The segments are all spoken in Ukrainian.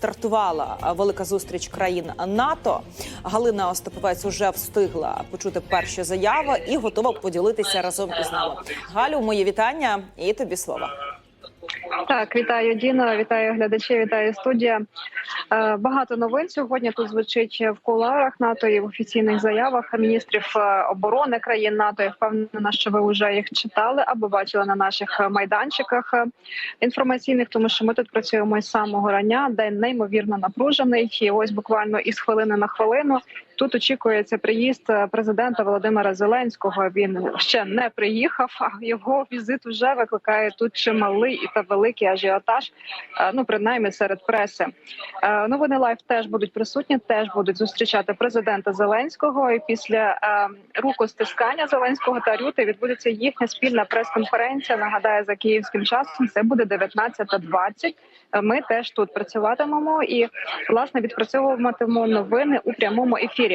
стартувала велика зустріч країн НАТО. Галина Остаповець уже встигла почути перші заяви і готова поділитися разом із нами. Галю, мої вітання і тобі слово. Так, вітаю Діно, вітаю глядачів, вітаю студія. Е, Багато новин сьогодні тут звучить в кулуарах НАТО і в офіційних заявах міністрів е, оборони країн НАТО. Я впевнена, що ви вже їх читали або бачили на наших майданчиках е, інформаційних, тому що ми тут працюємо із самого рання, день неймовірно напружений. І ось буквально із хвилини на хвилину тут очікується приїзд е, президента Володимира Зеленського. Він ще не приїхав, а його візит вже викликає тут чималий та великий ажіотаж. е, Ну принаймні серед преси. Е, Новини лайф теж будуть присутні, теж будуть зустрічати президента Зеленського. І після рукостискання Зеленського та Рюти відбудеться їхня спільна прес-конференція. Нагадаю, за київським часом це буде 19.20. Е, Ми теж тут працюватимемо і власне відпрацьовуватимемо новини у прямому ефірі.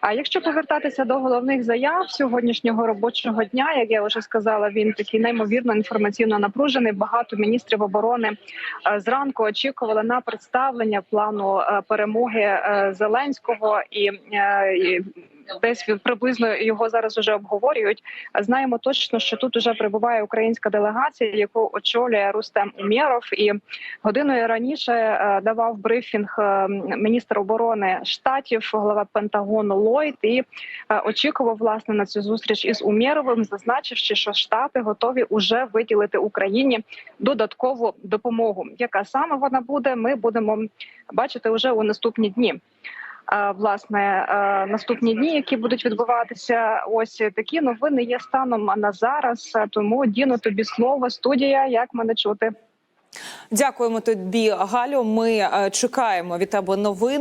А якщо повертатися до головних заяв сьогоднішнього робочого дня, як я вже сказала, він такий неймовірно інформаційно напружений. Багато міністрів оборони е, зранку очікували на представлення плану е, перемоги е, Зеленського і. Десь приблизно його зараз уже обговорюють. Знаємо точно, що тут уже прибуває українська делегація, яку очолює Рустем Умєров. І годиною раніше е, давав брифінг е, міністр оборони штатів, голова Пентагону Ллойд, і е, очікував власне на цю зустріч із Умєровим, зазначивши, що штати готові уже виділити Україні додаткову допомогу. Яка саме вона буде? Ми будемо бачити вже у наступні дні. Е, Власне, е, наступні дні, які будуть відбуватися, ось такі новини є станом на зараз. Тому Діно, тобі слово, студія. Як мене чути? Дякуємо тобі, Галю. Ми е, чекаємо від тебе новин.